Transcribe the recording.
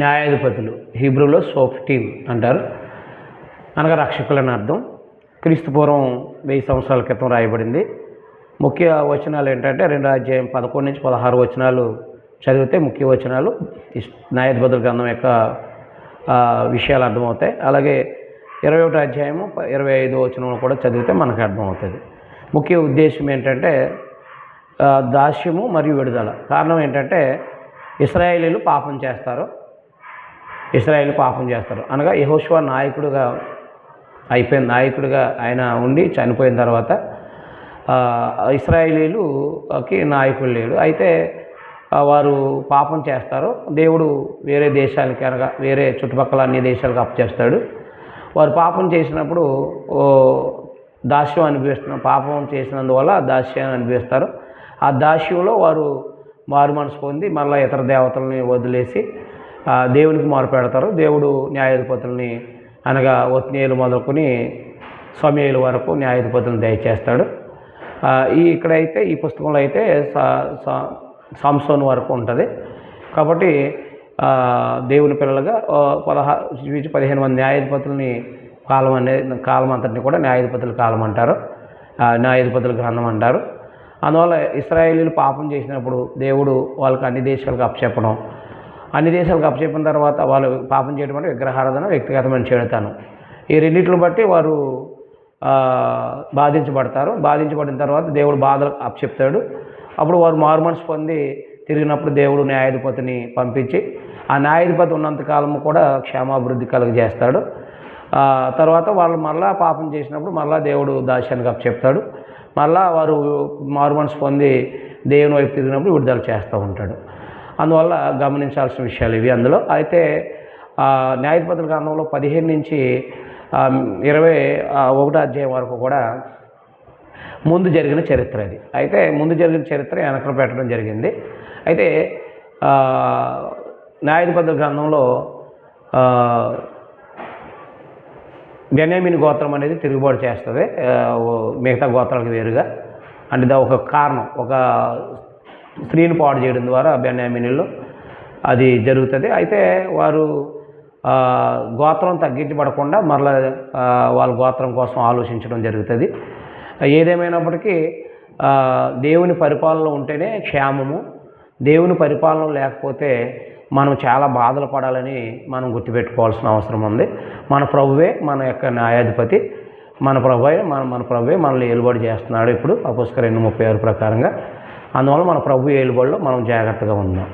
న్యాయాధిపతులు. హీబ్రూలో సోఫ్టీమ్ అంటారు. అనగా రక్షకులని అర్థం. క్రీస్తుపూర్వం వెయ్యి సంవత్సరాల క్రితం రాయబడింది. ముఖ్య వచనాలు ఏంటంటే రెండో అధ్యాయం పదకొండు నుంచి పదహారు వచనాలు చదివితే ముఖ్య వచనాలు. న్యాయాధిపతుల గ్రంథం యొక్క విషయాలు అర్థమవుతాయి. అలాగే ఇరవై ఒకటో అధ్యాయము ఇరవై ఐదో వచనం కూడా చదివితే మనకు అర్థమవుతుంది. ముఖ్య ఉద్దేశం ఏంటంటే దాస్యము మరియు విడుదల. కారణం ఏంటంటే ఇస్రాయేలీలు పాపం చేస్తారు. ఇస్రాయేల్ పాపం చేస్తారు. అనగా యహోష్వా నాయకుడుగా అయిపోయిన నాయకుడిగా ఆయన ఉండి చనిపోయిన తర్వాత ఇస్రాయేలీలుకి నాయకుడు లేడు. అయితే వారు పాపం చేస్తారు. దేవుడు వేరే దేశాలకి అనగా వేరే చుట్టుపక్కల అన్ని దేశాలకు అప్పచేస్తాడు. వారు పాపం చేసినప్పుడు దాస్యం అనిపిస్తున్న పాపం చేసినందువల్ల దాస్యాన్ని అనిపిస్తారు. ఆ దాస్యంలో వారు మారు మనసు పొంది మళ్ళీ ఇతర దేవతల్ని వదిలేసి దేవునికి మారు పెడతారు. దేవుడు న్యాయాధిపతుల్ని అనగా ఒత్నీయులు మొదలుకొని సమయాల వరకు న్యాయాధిపతులను దయచేస్తాడు. ఈ ఇక్కడైతే ఈ పుస్తకంలో అయితే సా- సా- సాంసోన్ వరకు ఉంటుంది. కాబట్టి దేవుని పిల్లలుగా ఆ, పదహారు పదిహేను మంది న్యాయాధిపతుల్ని కాలం అనేది కాలం అంతటిని కూడా న్యాయాధిపతుల కాలం అంటారు. న్యాయాధిపతుల గ్రంథం అంటారు. అందువల్ల ఇస్రాయేలీలు పాపం చేసినప్పుడు దేవుడు వాళ్ళకి అన్ని దేశాలకు అప్పచెప్పడం అన్ని దేశాలకు అప్పచెప్పిన తర్వాత వాళ్ళు పాపం చేయడం అంటే విగ్రహారాధన వ్యక్తిగతమైన చేడతాను ఈ రెండింటిని బట్టి వారు బాధించబడతారు. బాధించబడిన తర్వాత దేవుడు బాధలు అప్పచెప్తాడు. అప్పుడు వారు మారుమనసు పొంది తిరిగినప్పుడు దేవుడు న్యాయాధిపతిని పంపించి ఆ న్యాయాధిపతి ఉన్నంతకాలం కూడా క్షేమాభివృద్ధి కలుగజేస్తాడు. తర్వాత వాళ్ళు మళ్ళా పాపం చేసినప్పుడు మళ్ళా దేవుడు దాస్యానికి అప్పచెప్తాడు. మళ్ళా వారు మారుమనసు పొంది దేవుని వైపు తిరిగినప్పుడు విడుదల చేస్తూ ఉంటాడు. అందువల్ల గమనించాల్సిన విషయాలు ఇవి అందులో. అయితే ఆ, న్యాయపతుల గ్రంథంలో పదిహేను నుంచి ఇరవై ఒకటో అధ్యాయం వరకు కూడా ముందు జరిగిన చరిత్ర అది అయితే ముందు జరిగిన చరిత్ర వెనకలు పెట్టడం జరిగింది. అయితే ఆ, న్యాయాధిపతుల గ్రంథంలో బెన్యామిన్ గోత్రం అనేది తిరుగుబాటు చేస్తుంది. మిగతా గోత్రాలకు వేరుగా. అంటే ఒక కారణం ఒక స్త్రీని పాడు చేయడం ద్వారా బెన్యామినిలో అది జరుగుతుంది. అయితే వారు గోత్రం తగ్గించబడకుండా మరలా వాళ్ళ గోత్రం కోసం ఆలోచించడం జరుగుతుంది. ఏదేమైనప్పటికీ దేవుని పరిపాలన ఉంటేనే క్షేమము. దేవుని పరిపాలన లేకపోతే మనం చాలా బాధలు పడాలని మనం గుర్తుపెట్టుకోవాల్సిన అవసరం ఉంది. మన ప్రభువే మన యొక్క న్యాయాధిపతి. మన ప్రభువే మన మన ప్రభువే మనల్ని ఏలుబడి చేస్తున్నాడు ఇప్పుడు అపోస్కర్ రెండు ముప్పై ఆరు ప్రకారంగా. అందువల్ల మన ప్రభు ఏలుబడిలో మనం జాగ్రత్తగా ఉందాం.